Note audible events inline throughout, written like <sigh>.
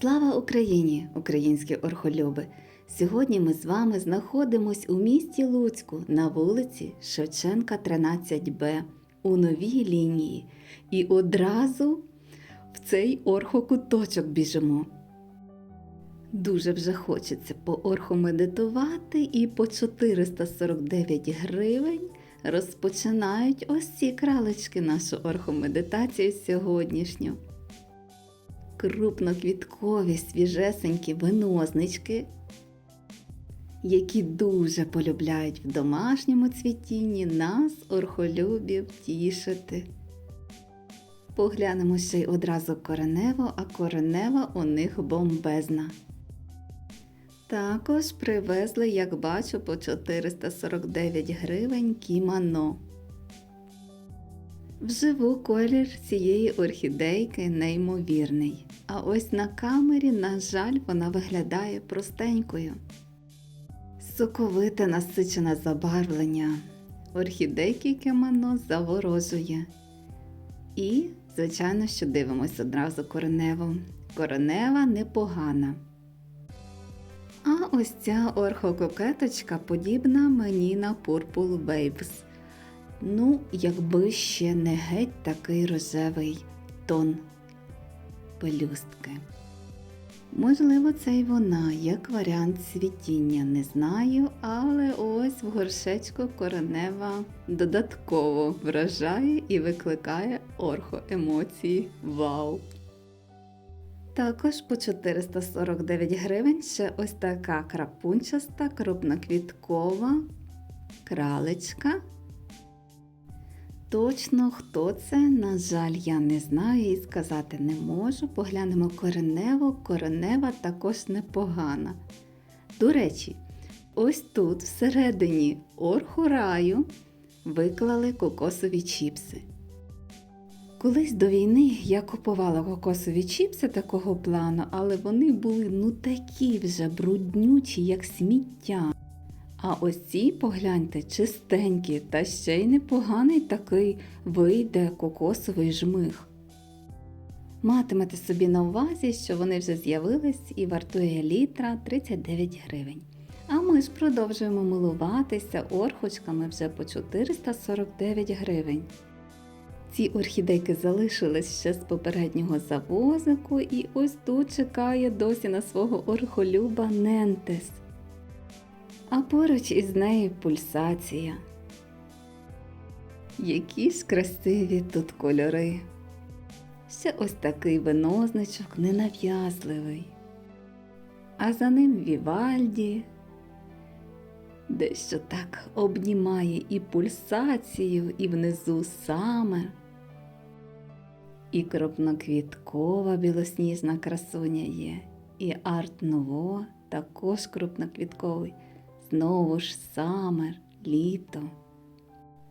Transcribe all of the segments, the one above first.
Слава Україні, українські орхолюби! Сьогодні ми з вами знаходимось у місті Луцьку на вулиці Шевченка, 13Б у новій лінії. І одразу в цей орхокуточок біжимо. Дуже вже хочеться поорхомедитувати і по 449 гривень розпочинають ось ці кралечки нашу орхомедитацію сьогоднішню крупноквіткові свіжесенькі винознички, які дуже полюбляють в домашньому цвітінні нас, орхолюбів, тішити. Поглянемо ще й одразу коренево, а коренева у них бомбезна. Також привезли, як бачу, по 449 гривень кімано. Вживу колір цієї орхідейки неймовірний, а ось на камері, на жаль, вона виглядає простенькою. Соковите насичене забарвлення. Орхідейки кемано заворожує. І, звичайно, що дивимось одразу кореневу. Коренева непогана. А ось ця орхококеточка подібна мені на Purple Waves. Ну, якби ще не геть такий рожевий тон пелюстки. Можливо, це й вона, як варіант цвітіння, не знаю, але ось в горшечку коренева додатково вражає і викликає орхоемоції. Вау! Також по 449 гривень ще ось така крапунчаста, крупноквіткова кралечка. Точно хто це, на жаль, я не знаю і сказати не можу. Поглянемо коренево, коренева також непогана. До речі, ось тут, всередині орхураю, виклали кокосові чіпси. Колись до війни я купувала кокосові чіпси такого плану, але вони були ну такі вже бруднючі, як сміття. А ось ці, погляньте, чистенькі, та ще й непоганий такий вийде кокосовий жмих. Матимете собі на увазі, що вони вже з'явились і вартує літра 39 гривень. А ми ж продовжуємо милуватися орхочками вже по 449 гривень. Ці орхідейки залишились ще з попереднього завозику, і ось тут чекає досі на свого орхолюба Нентес а поруч із нею пульсація. Які ж красиві тут кольори. Ще ось такий винозничок ненав'язливий. А за ним Вівальді, дещо так обнімає і пульсацію, і внизу саме, і крупноквіткова білосніжна красуня є, і арт-ново також крупноквітковий. Знову ж самер, літо,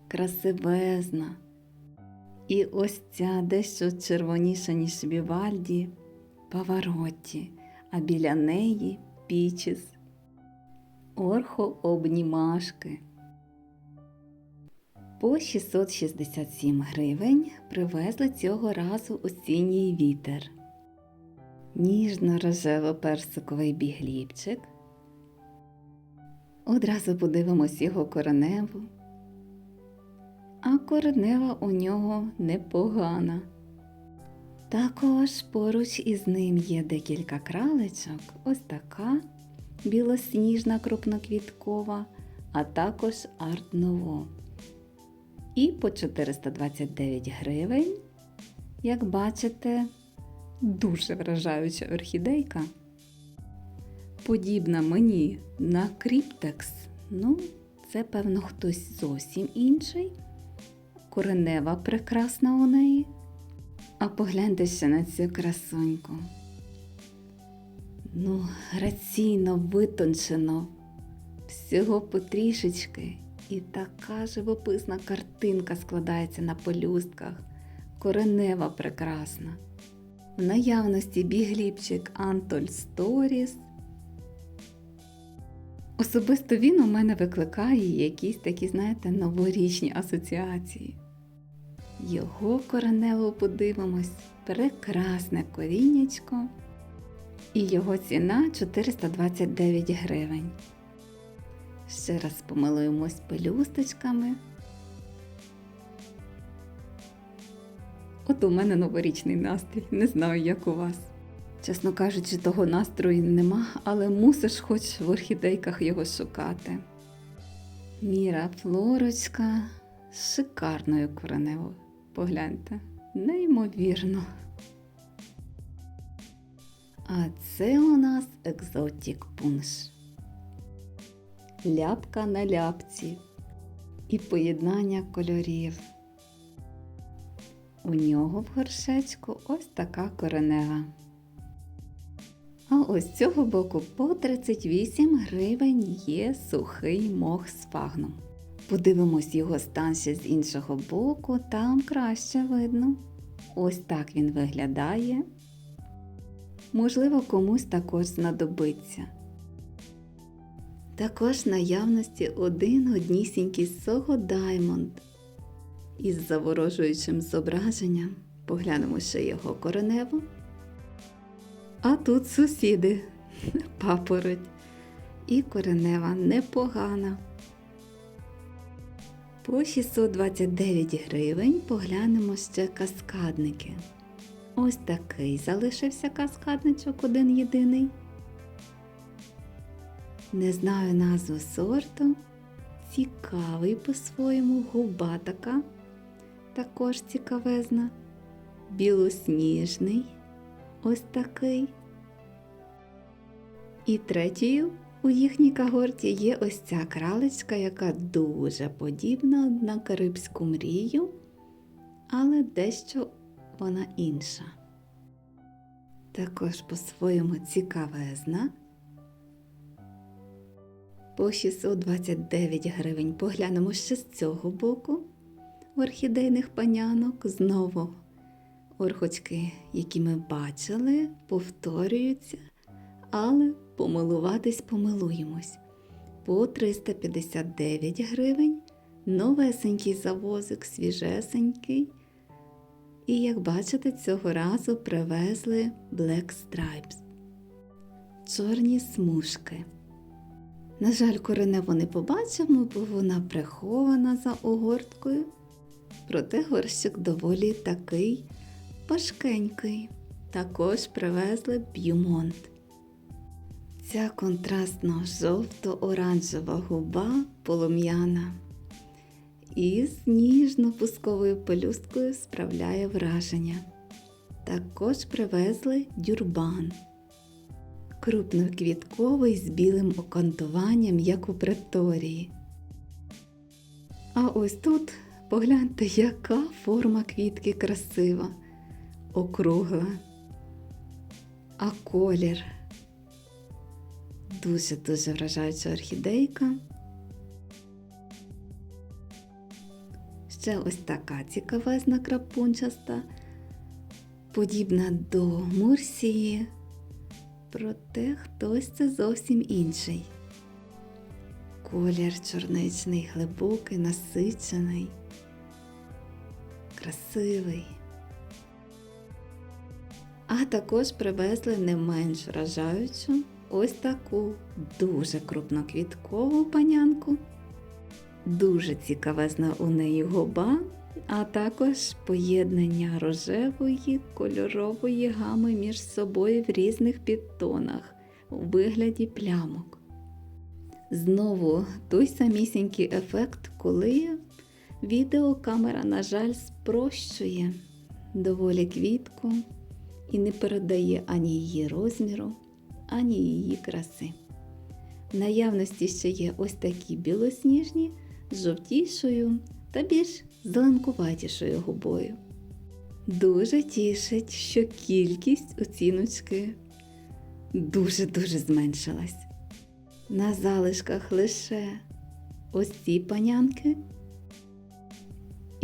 красивезна. І ось ця дещо червоніша, ніж Вівальді, Паваротті, а біля неї пічіс, орхо обнімашки. По 667 гривень привезли цього разу осінній вітер. Ніжно-рожево-персиковий бігліпчик. Одразу подивимось його кореневу. А коренева у нього непогана. Також поруч із ним є декілька кралечок, ось така білосніжна крупноквіткова, а також арт-ново. І по 429 гривень, як бачите, дуже вражаюча орхідейка подібна мені на кріптекс, ну, це, певно, хтось зовсім інший. Коренева прекрасна у неї. А погляньте ще на цю красуньку. Ну, граційно витончено, всього потрішечки, і така живописна картинка складається на полюстках. Коренева прекрасна. В наявності бігліпчик Антоль Сторіс Особисто він у мене викликає якісь такі, знаєте, новорічні асоціації. Його коренево подивимось, прекрасне коріннячко. І його ціна 429 гривень. Ще раз помилуємось пелюсточками. От у мене новорічний настрій, не знаю, як у вас. Чесно кажучи, того настрою нема, але мусиш хоч в орхідейках його шукати. Міра флорочка з шикарною кореневою. Погляньте, неймовірно. А це у нас екзотік пунш. Ляпка на ляпці і поєднання кольорів. У нього в горшечку ось така коренева. А ось з цього боку по 38 гривень є сухий мох з фагном. Подивимось його стан ще з іншого боку, там краще видно. Ось так він виглядає. Можливо, комусь також знадобиться. Також наявності один однісінький Сого Diamond із заворожуючим зображенням. Поглянемо ще його кореневу. А тут сусіди, <laughs> папороть і коренева непогана. По 629 гривень поглянемо ще каскадники. Ось такий залишився каскадничок один єдиний. Не знаю назву сорту. Цікавий по-своєму губа така, також цікавезна, білосніжний, ось такий. І третьою у їхній когорті є ось ця кралечка, яка дуже подібна на карибську мрію, але дещо вона інша. Також по-своєму цікавезна. По 629 гривень поглянемо ще з цього боку орхідейних панянок. Знову орхочки, які ми бачили, повторюються, але помилуватись помилуємось. По 359 гривень новесенький завозик, свіжесенький. І, як бачите, цього разу привезли Black Stripes. Чорні смужки. На жаль, кореневу не побачимо, бо вона прихована за огорткою. Проте горщик доволі такий важкенький. Також привезли б'юмонт. Ця контрастно жовто-оранжева губа полум'яна із ніжно-пусковою пелюсткою справляє враження. Також привезли дюрбан. Крупноквітковий з білим окантуванням, як у преторії. А ось тут погляньте, яка форма квітки красива, округла, а колір. Дуже-дуже вражаюча орхідейка. Ще ось така цікавезна крапунчаста, подібна до Мурсії, проте хтось це зовсім інший. Колір чорничний, глибокий, насичений, красивий. А також привезли не менш вражаючу ось таку дуже крупноквіткову панянку. Дуже цікавезна у неї губа, а також поєднання рожевої кольорової гами між собою в різних підтонах у вигляді плямок. Знову той самісінький ефект, коли відеокамера, на жаль, спрощує доволі квітку і не передає ані її розміру, ані її краси. В наявності ще є ось такі білосніжні з жовтішою та більш зеленкуватішою губою. Дуже тішить, що кількість оціночки дуже-дуже зменшилась. На залишках лише ось ці панянки.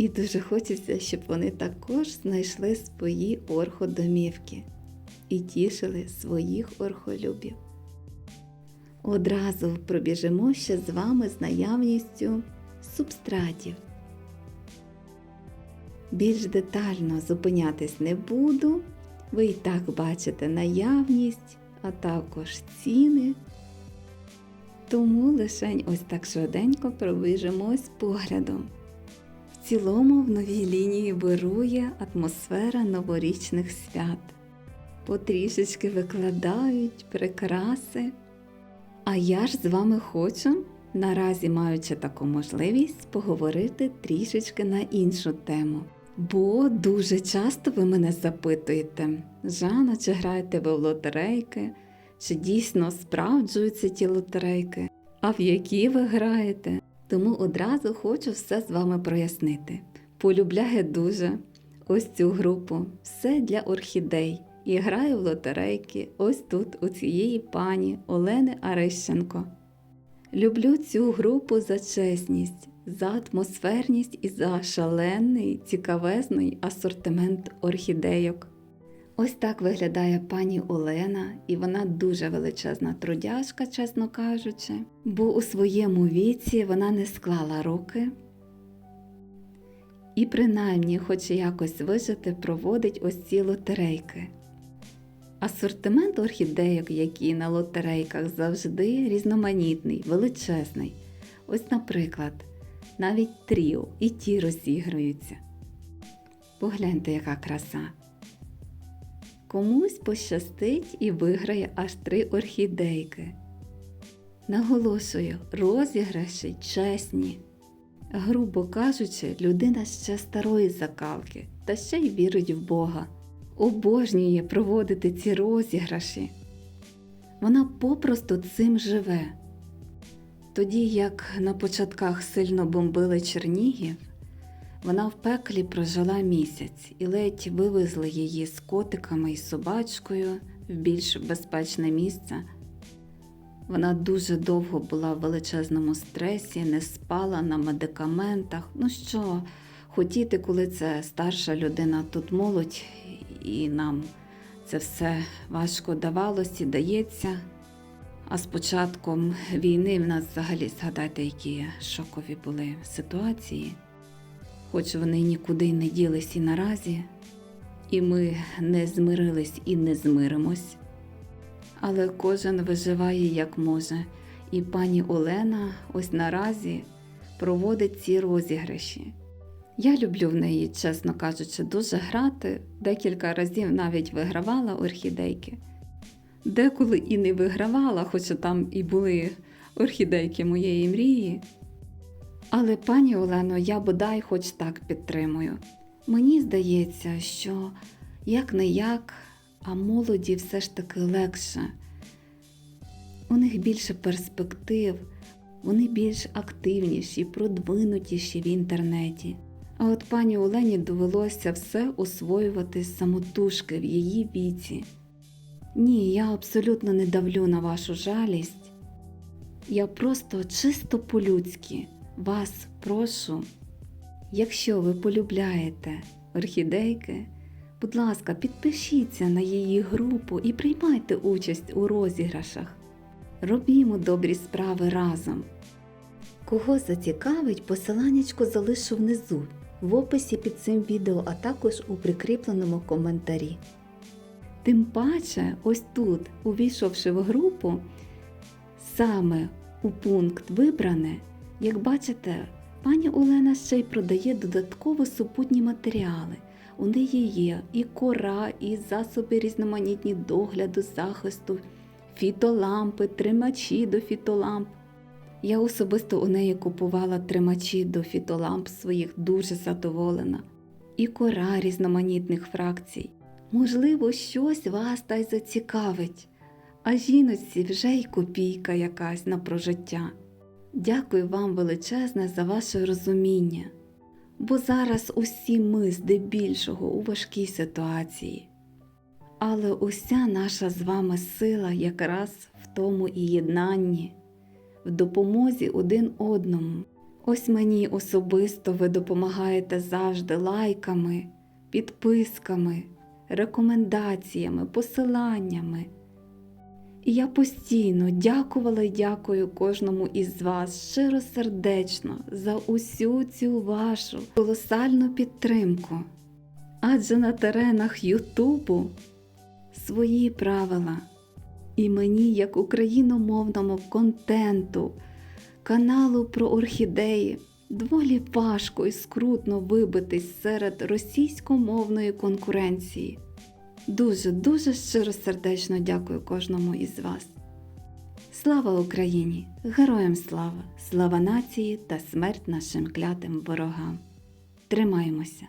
І дуже хочеться, щоб вони також знайшли свої орходомівки і тішили своїх орхолюбів. Одразу пробіжимо ще з вами з наявністю субстратів. Більш детально зупинятись не буду, ви і так бачите наявність а також ціни. Тому лишень ось так швиденько пробіжимось поглядом. Цілому в новій лінії вирує атмосфера новорічних свят. Потрішечки викладають прикраси. А я ж з вами хочу, наразі маючи таку можливість, поговорити трішечки на іншу тему. Бо дуже часто ви мене запитуєте, Жанна, чи граєте ви в лотерейки, чи дійсно справджуються ті лотерейки, а в які ви граєте? Тому одразу хочу все з вами прояснити. Полюбляю дуже ось цю групу, все для орхідей. І граю в лотерейки ось тут, у цієї пані Олени Арищенко. Люблю цю групу за чесність, за атмосферність і за шалений, цікавезний асортимент орхідейок. Ось так виглядає пані Олена, і вона дуже величезна трудяжка, чесно кажучи, бо у своєму віці вона не склала руки і принаймні, хоч якось вижити, проводить ось ці лотерейки. Асортимент орхідейок, які на лотерейках завжди різноманітний, величезний. Ось, наприклад, навіть тріо і ті розігруються. Погляньте, яка краса. Комусь пощастить і виграє аж три орхідейки. Наголошую, розіграші чесні. Грубо кажучи, людина ще старої закалки та ще й вірить в Бога. Обожнює проводити ці розіграші. Вона попросту цим живе. Тоді як на початках сильно бомбили Чернігів, вона в пеклі прожила місяць і ледь вивезли її з котиками і собачкою в більш безпечне місце. Вона дуже довго була в величезному стресі, не спала на медикаментах. Ну що, хотіти, коли це старша людина, тут молодь, і нам це все важко давалось і дається. А з початком війни в нас взагалі згадайте, які шокові були ситуації, хоч вони нікуди не ділись і наразі, і ми не змирились і не змиримось. Але кожен виживає як може, і пані Олена ось наразі проводить ці розіграші. Я люблю в неї, чесно кажучи, дуже грати, декілька разів навіть вигравала орхідейки. Деколи і не вигравала, хоча там і були орхідейки моєї мрії. Але пані Олено, я бодай хоч так підтримую. Мені здається, що як не як, а молоді все ж таки легше. У них більше перспектив, вони більш активніші, продвинутіші в інтернеті. А от пані Олені довелося все освоювати самотужки в її віці. Ні, я абсолютно не давлю на вашу жалість. Я просто чисто по-людськи вас прошу, якщо ви полюбляєте орхідейки, будь ласка, підпишіться на її групу і приймайте участь у розіграшах. Робімо добрі справи разом. Кого зацікавить, посиланнячко залишу внизу, в описі під цим відео, а також у прикріпленому коментарі. Тим паче, ось тут, увійшовши в групу, саме у пункт Вибране, як бачите, пані Олена ще й продає додатково супутні матеріали. У неї є і кора, і засоби різноманітні догляду, захисту, фітолампи, тримачі до фітоламп. Я особисто у неї купувала тримачі до фітоламп своїх дуже задоволена, і кора різноманітних фракцій. Можливо, щось вас та й зацікавить, а жіночці вже й копійка якась на прожиття. Дякую вам величезне за ваше розуміння, бо зараз усі ми здебільшого у важкій ситуації. Але уся наша з вами сила якраз в тому і єднанні, в допомозі один одному. Ось мені особисто ви допомагаєте завжди лайками, підписками, рекомендаціями, посиланнями. І я постійно дякувала і дякую кожному із вас щиросердечно за усю цю вашу колосальну підтримку. Адже на теренах Ютубу свої правила. І мені, як україномовному контенту, каналу про орхідеї, доволі важко і скрутно вибитись серед російськомовної конкуренції. Дуже, дуже щиросердечно дякую кожному із вас. Слава Україні! Героям слава! Слава нації та смерть нашим клятим ворогам! Тримаємося!